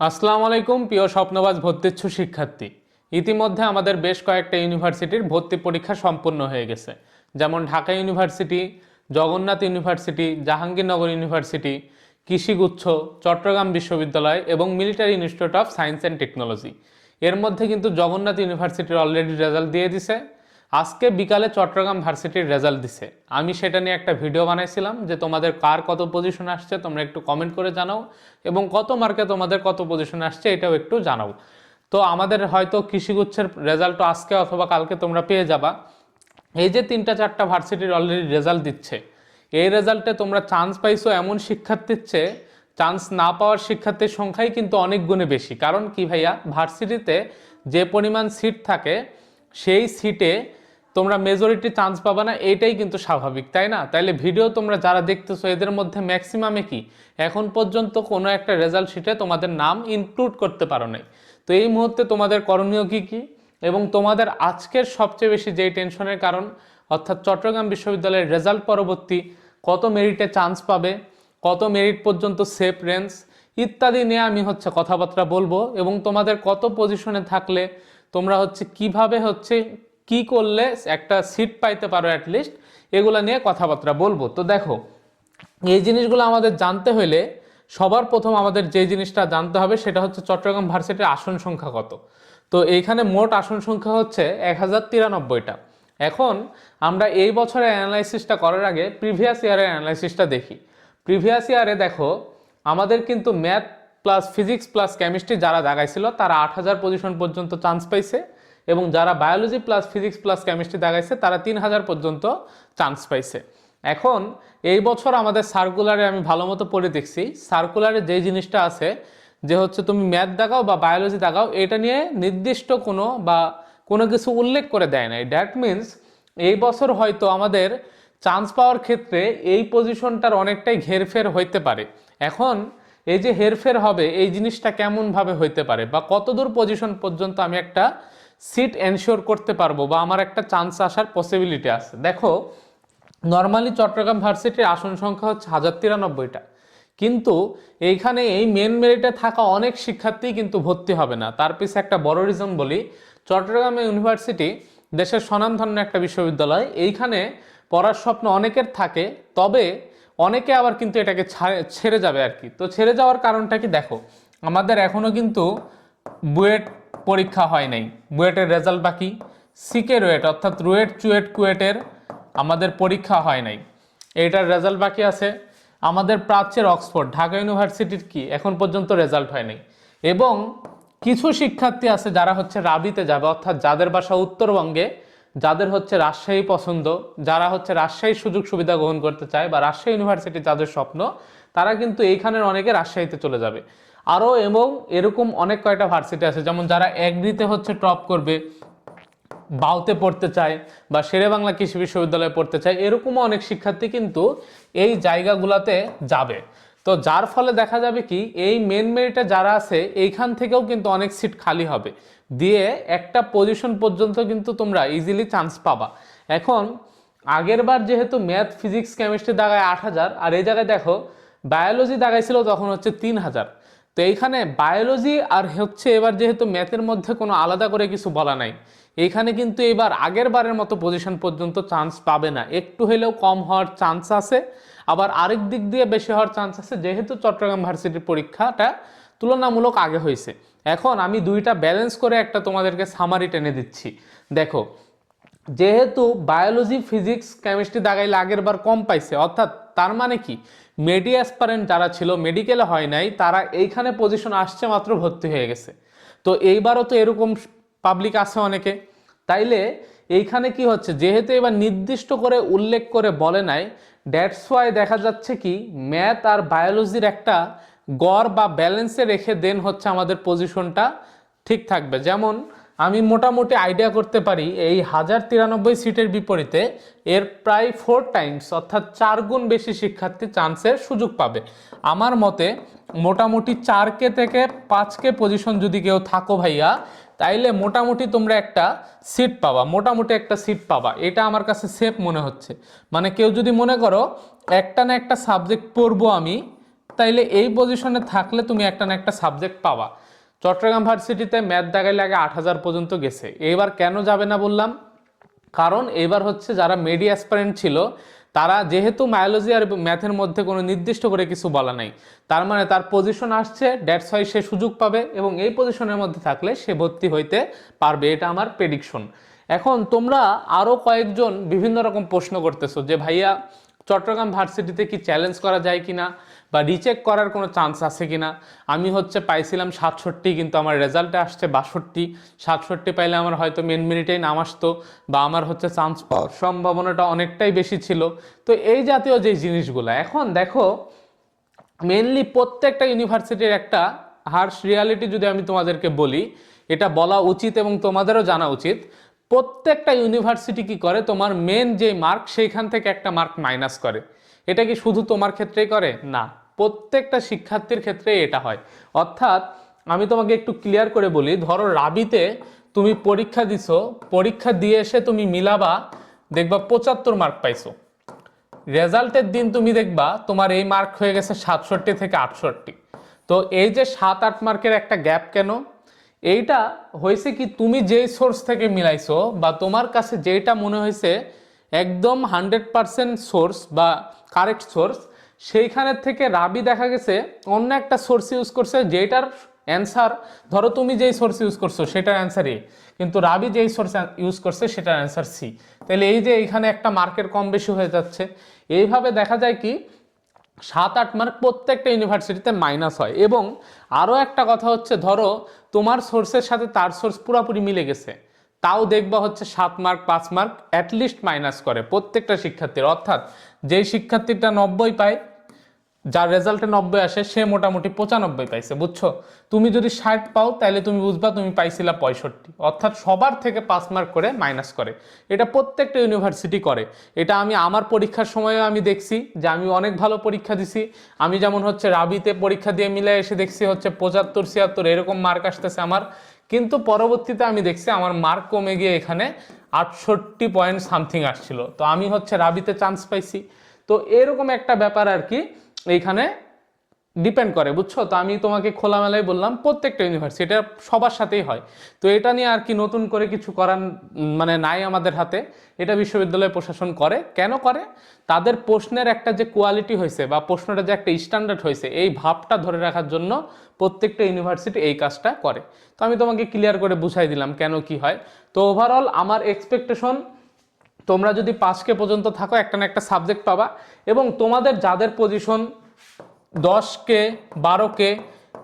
আসসালামু আলাইকুম, প্রিয় স্বপ্নবাজ ভর্তিচ্ছু শিক্ষার্থী। ইতিমধ্যে আমাদের বেশ কয়েকটা ইউনিভার্সিটির ভর্তি পরীক্ষা সম্পন্ন হয়ে গেছে। যেমন Dhaka university, Jagannath university, Jahangirnagar university, কৃষিগুচ্ছ, Chattogram বিশ্ববিদ্যালয় এবং military institute of science and technology. এর মধ্যে কিন্তু জগন্নাথ ইউনিভার্সিটির অলরেডি রেজাল্ট দিয়ে দিছে। আজকে বিকালে চট্টগ্রাম ভার্সিটির রেজাল্ট দিছে। আমি সেটা নিয়ে একটা ভিডিও বানাইছিলাম যে তোমাদের কার কত পজিশন আসছে, তোমরা একটু কমেন্ট করে জানাও এবং কত মার্কে তোমাদের কত পজিশন আসছে এটাও একটু জানাও। তো আমাদের হয়তো কৃষিগুচ্ছের রেজাল্ট আজকে অথবা কালকে তোমরা পেয়ে যাবা। এই যে তিনটা চারটা ভার্সিটির অলরেডি রেজাল্ট দিচ্ছে, এই রেজাল্টে তোমরা চান্স পাইছো এমন শিক্ষার্থীর চেয়ে। চান্স না পাওয়ার শিক্ষার্থীর সংখ্যাই কিন্তু অনেক গুণে বেশি। কারণ কি ভাইয়া? ভার্সিটিতে যে পরিমাণ সিট থাকে, সেই সিটে তোমরা মেজরিটি চান্স পাবে না, এইটাই কিন্তু স্বাভাবিক, তাই না? তাইলে ভিডিও তোমরা যারা দেখতেছো, এদের মধ্যে ম্যাক্সিমামে কি? এখন পর্যন্ত কোনো একটা রেজাল্ট শিটে তোমাদের নাম ইনক্লুড করতে পারো নাই। তো এই মুহূর্তে তোমাদের করণীয় কি কি? এবং তোমাদের আজকের সবচেয়ে বেশি যেই টেনশনের কারণ, অর্থাৎ চট্টগ্রাম বিশ্ববিদ্যালয়ের রেজাল্ট পরবর্তী কত মেরিটে চান্স পাবে, কত মেরিট পর্যন্ত সেফ রেঞ্জ ইত্যাদি নিয়ে আমি হচ্ছে কথাবার্তা বলব। এবং তোমাদের কত পজিশনে থাকলে তোমরা হচ্ছে কীভাবে হচ্ছে কি করলে একটা সিট পাইতে পারো অ্যাটলিস্ট এগুলো নিয়ে কথাবার্তা বলব। তো দেখো, এই জিনিসগুলো আমাদের জানতে হলে সবার প্রথম আমাদের যে জিনিসটা জানতে হবে সেটা হচ্ছে চট্টগ্রাম ভার্সিটির আসন সংখ্যা কত। তো এইখানে মোট আসন সংখ্যা হচ্ছে এক হাজার তিরানব্বইটা। এখন আমরা এই বছরের অ্যানালাইসিসটা করার আগে প্রিভিয়াস ইয়ারের অ্যানালাইসিসটা দেখি। প্রিভিয়াস ইয়ারে দেখো, আমাদের কিন্তু math plus physics plus chemistry যারা দাগাইছিল তারা আট হাজার পজিশন পর্যন্ত চান্স পাইছে। এবং যারা biology plus physics plus chemistry দাগাইছে তারা তিন হাজার পর্যন্ত চান্স পাইছে। এখন, এই বছর আমাদের সার্কুলারে আমি ভালো মতো পড়ে দেখছি। সার্কুলারে যে জিনিসটা আছে, যে হচ্ছে তুমি ম্যাথ দাগাও বা বায়োলজি দাগাও এটা নিয়ে নির্দিষ্ট কোনো বা কোনো কিছু উল্লেখ করে দেয় নাই। দ্যাট মিন্স এই বছর হয়তো আমাদের চান্স পাওয়ার ক্ষেত্রে এই পজিশনটার অনেকটাই ঘেরফের হইতে পারে। এখন, এই যে হেরফের হবে, এই জিনিসটা কেমনভাবে হইতে পারে বা কতদূর পজিশন পর্যন্ত আমি একটা সিট এনশিওর করতে পারব বা আমার একটা চান্স আসার পসিবিলিটি আছে। দেখো নর্মালি চট্টগ্রাম ভার্সিটির আসন সংখ্যা হচ্ছে হাজার তিরানব্বইটা। কিন্তু এইখানে এই মেন মেরিটে থাকা অনেক শিক্ষার্থী কিন্তু ভর্তি হবে না। তার পিছে একটা বড় রিজন বলি, চট্টগ্রাম ইউনিভার্সিটি দেশের স্বনামধন্য একটা বিশ্ববিদ্যালয়। এইখানে পড়ার স্বপ্ন অনেকের থাকে, তবে অনেকে আবার কিন্তু এটাকে ছেড়ে যাবে আর কি। তো ছেড়ে যাওয়ার কারণটা কি? দেখো, আমাদের এখনও কিন্তু বুয়েট পরীক্ষা হয় নাই। বুয়েটের রেজাল্ট বাকি সিকে রুয়েট অর্থাৎ রুয়েট, চুয়েট, কুয়েটের আমাদের পরীক্ষা হয় নাই। এইটার রেজাল্ট বাকি আছে। আমাদের প্রাচ্যের অক্সফোর্ড, ঢাকা ইউনিভার্সিটির কি? এখন পর্যন্ত রেজাল্ট হয় নাই। এবং কিছু শিক্ষার্থী আছে যারা হচ্ছে রাবিতে যাবে, অর্থাৎ যাদের বাসা উত্তরবঙ্গে, যাদের হচ্ছে রাজশাহী পছন্দ, যারা হচ্ছে রাজশাহীর সুযোগ সুবিধা গ্রহণ করতে চায় বা রাজশাহী ইউনিভার্সিটি যাদের স্বপ্ন, তারা কিন্তু এইখানের অনেকে রাজশাহীতে চলে যাবে। আরও এবং এরকম অনেক কয়টা ভার্সিটি আছে। যেমন যারা এগ্রিতে হচ্ছে টপ করবে, বাউতে পড়তে চায় বা শেরে বাংলা কৃষি বিশ্ববিদ্যালয়ে পড়তে চায়, এরকমও অনেক শিক্ষার্থী কিন্তু এই জায়গাগুলোতে যাবে। তো যার ফলে দেখা যাবে কি, এই মেন মেরিটে যারা আছে, এইখান থেকেও কিন্তু অনেক সিট খালি হবে। দিয়ে একটা পজিশন পর্যন্ত কিন্তু তোমরা ইজিলি চান্স পাবা। এখন, আগের বার যেহেতু ম্যাথ ফিজিক্স কেমিস্ট্রি দাগায় আট হাজার, আর এই জায়গায় দেখো বায়োলজি দাগাইছিল তখন হচ্ছে তিন হাজার। তো এইখানে বায়োলজি আর হচ্ছে এবার যেহেতু ম্যাথের মধ্যে কোনো আলাদা করে কিছু বলা নাই, এইখানে কিন্তু এবার আগের বারের মতো পজিশন পর্যন্ত চান্স পাবে না। একটু হলেও কম হওয়ার চান্স আছে, আবার আরেক দিক দিয়ে বেশি হওয়ার চান্স আছে, যেহেতু চট্টগ্রাম ভার্সিটির পরীক্ষাটা তুলনামূলক আগে হয়েছে। এখন আমি দুইটা ব্যালেন্স করে একটা তোমাদেরকে সামারি টেনে দিচ্ছি। দেখো, যেহেতু বায়োলজি ফিজিক্স কেমিস্ট্রি দাগাইলে আগের বার কম পাইছে, অর্থাৎ তার মানে কি? মেডি অ্যাসপারেন্ট যারা ছিল মেডিকেলে হয় নাই, তারা এইখানে পজিশন আসছে মাত্র ভর্তি হয়ে গেছে। তো এইবারও তো এরকম পাবলিক আছে অনেকে। তাইলে এইখানে কি হচ্ছে? যেহেতু এবার নির্দিষ্ট করে উল্লেখ করে বলে নাই ড্যাটস ওয়াই দেখা যাচ্ছে কি ম্যাথ আর বায়োলজির একটা গড় বা ব্যালেন্সে রেখে দেন হচ্ছে আমাদের পজিশনটা ঠিক থাকবে। যেমন আমি মোটামুটি আইডিয়া করতে পারি এই হাজার তিরানব্বই সিটের বিপরীতে এর প্রায় ফোর টাইমস অর্থাৎ চার গুণ বেশি শিক্ষার্থী চান্সের সুযোগ পাবে। আমার মতে মোটামুটি চারকে থেকে পাঁচকে পজিশন যদি কেউ থাকো ভাইয়া, তাইলে মোটামুটি তোমরা একটা সিট পাবা, মোটামুটি একটা সিট পাবা। এটা আমার কাছে সেফ মনে হচ্ছে। মানে কেউ যদি মনে করো, একটা না একটা সাবজেক্ট পড়ব আমি, তাইলে এই পজিশনে থাকলে তুমি একটা না একটা সাবজেক্ট পাবা। চট্টগ্রাম ভার্সিটিতে ম্যাথ দেখাইলে আগে আট হাজার পর্যন্ত গেছে। এবার কেন যাবে না বললাম? কারণ এবার হচ্ছে যারা মেডি অ্যাসপারেন্ট ছিল, তারা যেহেতু বায়োলজি আর ম্যাথের মধ্যে কোনো নির্দিষ্ট করে কিছু বলা নাই, তার মানে তার পজিশন আসছে ড্যাটস হয় সে সুযোগ পাবে এবং এই পজিশনের মধ্যে থাকলে সে ভর্তি হইতে পারবে, এটা আমার প্রেডিকশন এখন তোমরা আরও কয়েকজন বিভিন্ন রকম প্রশ্ন করতেছো যে, ভাইয়া চট্টগ্রাম ভার্সিটিতে কি চ্যালেঞ্জ করা যায় কিনা বা রিচেক করার কোনো চান্স আছে কিনা? আমি হচ্ছে পাইছিলাম সাতষট্টি, কিন্তু আমার রেজাল্টে আসছে বাষট্টি। সাতষট্টি পাইলে আমার হয়তো মেন মিনিটেই নাম আসতো বা আমার হচ্ছে চান্স পাওয়ার সম্ভাবনাটা অনেকটাই বেশি ছিল। তো এই জাতীয় যে জিনিসগুলো, এখন দেখো মেনলি প্রত্যেকটা ইউনিভার্সিটির একটা হার্স রিয়ালিটি যদি আমি তোমাদেরকে বলি, এটা বলা উচিত এবং তোমাদেরও জানা উচিত। প্রত্যেকটা ইউনিভার্সিটি কি করে? তোমার মেন যে মার্ক সেইখান থেকে একটা মার্ক মাইনাস করে। এটা কি শুধু তোমার ক্ষেত্রেই করে? না। প্রত্যেকটা শিক্ষার্থীর ক্ষেত্রে এটা হয়। অর্থাৎ, আমি তোমাকে একটু ক্লিয়ার করে বলি, ধরো রাবিতে তুমি পরীক্ষা দিছো, পরীক্ষা দিয়ে এসে তুমি মিলাবা, দেখবা পঁচাত্তর মার্ক পাইছো। রেজাল্টের দিন তুমি দেখবা, তোমার এই মার্ক হয়ে গেছে সাতষট্টি থেকে আটষট্টি। তো এই যে সাত আট মার্কের একটা গ্যাপ কেন? এইটা হয়েছে কি তুমি যেই সোর্স থেকে মিলাইছো বা তোমার কাছে যেটা মনে হয়েছে একদম হান্ড্রেড পারসেন্ট সোর্স বা কারেক্ট সোর্স সেইখানের থেকে রাবি দেখা গেছে অন্য একটা সোর্স ইউজ করছে যেটার অ্যান্সার ধরো তুমি যেই সোর্স ইউজ করছ সেটার অ্যান্সার এ কিন্তু রাবি যেই সোর্স ইউজ করছে সেটার অ্যান্সার সি তাহলে এই যে এইখানে একটা মার্কের কম বেশি হয়ে যাচ্ছে। এইভাবে দেখা যায় কি সাত, আট মার্ক প্রত্যেকটা ইউনিভার্সিটিতে মাইনাস হয়। এবং আরও একটা কথা হচ্ছে, ধরো তোমার সোর্সের সাথে তার সোর্স পুরোপুরি মিলে গেছে, তাও দেখবা হচ্ছে সাত মার্ক পাঁচ মার্ক অ্যাটলিস্ট মাইনাস করে প্রত্যেকটা শিক্ষার্থীর। অর্থাৎ যেই শিক্ষার্থীটা নব্বই পায় যার রেজাল্টে নব্বই আসে, সে মোটামুটি পঁচানব্বই পাইছে, বুঝছ? তুমি যদি ষাট পাও তাহলে তুমি বুঝবা তুমি পাইছিলা পঁয়ষট্টি। অর্থাৎ সবার থেকে পাঁচ মার্ক করে মাইনাস করে। এটা প্রত্যেকটা ইউনিভার্সিটি করে। এটা আমি আমার পরীক্ষার সময়ও আমি দেখছি যে আমি অনেক ভালো পরীক্ষা দিছি। আমি যেমন হচ্ছে রাবিতে পরীক্ষা দিয়ে মিলে এসে দেখছি হচ্ছে পঁচাত্তর, ছিয়াত্তর, এরকম মার্ক আসতেছে আমার। কিন্তু পরবর্তীতে আমি দেখছি আমার মার্ক কমে গিয়ে এখানে আটষট্টি পয়েন্ট সামথিং আসছিল। তো আমি হচ্ছে রাবিতে চান্স পাইছি। তো এরকম একটা ব্যাপার আর কি। এইখানে ডিপেন্ড করে, বুঝছ? তো আমি তোমাকে খোলামেলাই বললাম, প্রত্যেকটা ইউনিভার্সিটি এটা সবার সাথেই হয়। তো এটা নিয়ে আর কি নতুন করে কিছু করার মানে নাই আমাদের হাতে। এটা বিশ্ববিদ্যালয় প্রশাসন করে। কেন করে? তাদের প্রশ্নের একটা যে কোয়ালিটি হয়েছে বা প্রশ্নটা যে একটা স্ট্যান্ডার্ড হয়েছে, এই ভাবটা ধরে রাখার জন্য প্রত্যেকটা ইউনিভার্সিটি এই কাজটা করে। তো আমি তোমাকে ক্লিয়ার করে বুঝাই দিলাম কেন কি হয়। তো ওভারঅল আমার এক্সপেকটেশন তোমরা যদি পাঁচকে পর্যন্ত থাকো, একটা না একটা সাবজেক্ট পাবা এবং তোমাদের যাদের পজিশন দশকে বারোকে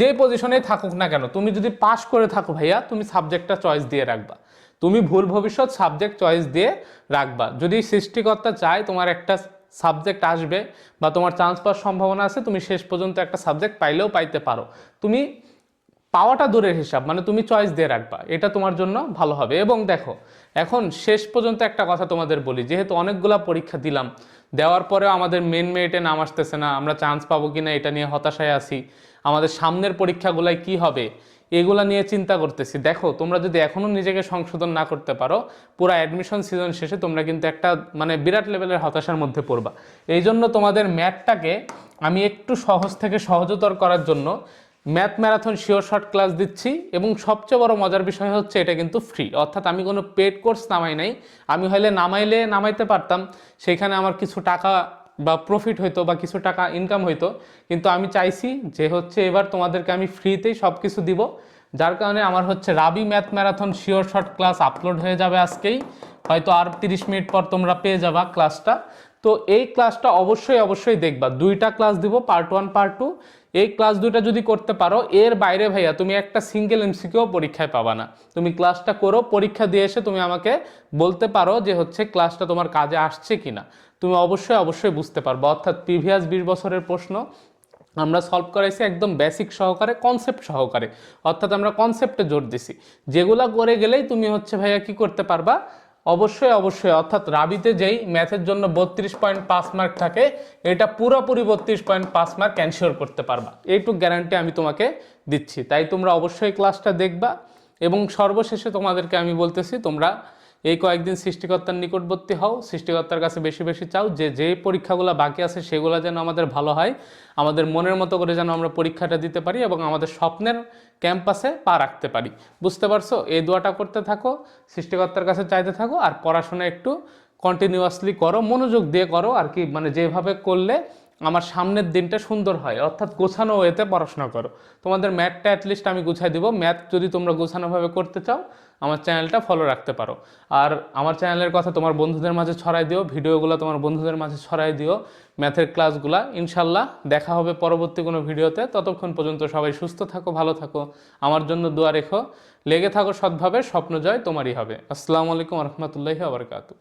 যে পজিশনে থাকুক না কেন, তুমি যদি পাস করে থাকো ভাইয়া, তুমি সাবজেক্টটা চয়েস দিয়ে রাখবা। তুমি ভুল ভবিষ্যৎ সাবজেক্ট চয়েস দিয়ে রাখবা। যদি সৃষ্টিকর্তা চায় তোমার একটা সাবজেক্ট আসবে বা তোমার চান্স পাওয়ার সম্ভাবনা আছে, তুমি শেষ পর্যন্ত একটা সাবজেক্ট পাইলেও পাইতে পারো। তুমি পাওয়াটা দূরের হিসাব মানে তুমি চয়েস দিয়ে রাখবা, এটা তোমার জন্য ভালো হবে। এবং দেখো, এখন শেষ পর্যন্ত একটা কথা তোমাদের বলি, যেহেতু অনেকগুলা পরীক্ষা দিলাম, দেওয়ার পরেও আমাদের মেন মেরিটে নাম আসতেছে না, আমরা চান্স পাবো কি না এটা নিয়ে হতাশায় আছি, আমাদের সামনের পরীক্ষাগুলাই কি হবে, এগুলা নিয়ে চিন্তা করতেছি। দেখো, তোমরা যদি এখনও নিজেকে সংশোধন না করতে পারো, পুরো অ্যাডমিশন সিজন শেষে তোমরা কিন্তু একটা মানে বিরাট লেভেলের হতাশার মধ্যে পড়বা। এই জন্য তোমাদের ম্যাথটাকে আমি একটু সহজ থেকে সহজতর করার জন্য math marathon sure short class দিচ্ছি এবং সবচেয়ে বড় মজার বিষয় হচ্ছে এটা কিন্তু ফ্রি অর্থাৎ আমি কোনো পেড কোর্স নামাই নাই। আমি হইলে নামাইলে নামাইতে পারতাম। সেখানে আমার কিছু টাকা বা প্রফিট হইতো বা কিছু টাকা ইনকাম হইতো। কিন্তু আমি চাইছি যে হচ্ছে এবার তোমাদেরকে আমি ফ্রিতেই সব কিছু দিব। যার কারণে আমার হচ্ছে Rabi math marathon sure short class upload হয়ে যাবে আজকেই। হয়তো আর তিরিশ মিনিট পর তোমরা পেয়ে যাবা ক্লাসটা তো এই ক্লাসটা অবশ্যই অবশ্যই দেখবা। দুইটা ক্লাস দিব পার্ট ওয়ান পার্ট টু এই ক্লাস দুইটা যদি করতে পারো, এর বাইরে ভাইয়া তুমি একটা সিঙ্গেল এমসিকিউ পরীক্ষায় পাবা না। তুমি ক্লাসটা করো, পরীক্ষা দিয়ে এসে তুমি আমাকে বলতে পারো যে হচ্ছে ক্লাসটা তোমার কাজে আসছে কিনা। তুমি অবশ্যই অবশ্যই বুঝতে পারবে। অর্থাৎ প্রিভিয়াস বিশ বছরের প্রশ্ন আমরা সলভ করাইছি একদম বেসিক সহকারে কনসেপ্ট সহকারে। অর্থাৎ আমরা কনসেপ্টে জোর দিছি। যেগুলা করে গেলেই তুমি হচ্ছে ভাইয়া কি করতে পারবা? অবশ্যই অবশ্যই। অর্থাৎ রাবিতে যেই ম্যাথের জন্য বত্রিশ পয়েন্ট পাঁচ মার্ক থাকে, এটা পুরোপুরি বত্রিশ পয়েন্ট পাঁচ মার্ক ক্যানশিওর করতে পারবা। এইটুক গ্যারান্টি আমি তোমাকে দিচ্ছি। তাই তোমরা অবশ্যই ক্লাসটা দেখবা এবং সর্বশেষে তোমাদেরকে আমি বলতেছি, তোমরা এই কয়েকদিন সৃষ্টিকর্তার নিকটবর্তী হও, সৃষ্টিকর্তার কাছে বেশি বেশি চাও, যে যে পরীক্ষাগুলো বাকি আছে সেগুলো যেন আমাদের ভালো হয়, আমাদের মনের মতো করে যেন আমরা পরীক্ষাটা দিতে পারি এবং আমাদের স্বপ্নের ক্যাম্পাসে পা রাখতে পারি। বুঝতে পারছ? এই দোয়াটা করতে থাকো, সৃষ্টিকর্তার কাছে চাইতে থাকো, আর পড়াশোনা একটু কন্টিনিউয়াসলি করো, মনোযোগ দিয়ে করো, আর কি মানে যেভাবে করলে আমার সামনের দিনটা সুন্দর হয়, অর্থাৎ গোছানো এতে পড়াশোনা করো। তোমাদের ম্যাথটা অ্যাটলিস্ট আমি গুছাই দিব। ম্যাথ যদি তোমরা গোছানোভাবে করতে চাও, আমার চ্যানেলটা ফলো রাখতে পারো। আর আমার চ্যানেলের কথা তোমার বন্ধুদের মাঝে ছড়াই দিও, ভিডিওগুলো তোমার বন্ধুদের মাঝে ছড়াই দিও, ম্যাথের ক্লাসগুলা ইনশাল্লাহ দেখা হবে পরবর্তী কোনো ভিডিওতে। ততক্ষণ পর্যন্ত সবাই সুস্থ থাকো, ভালো থাকো, আমার জন্য দোয়া রেখো। লেগে থাকো সৎভাবে স্বপ্ন জয় তোমারই হবে। আসসালামু আলাইকুম রহমতুল্লাহি আবরকাতু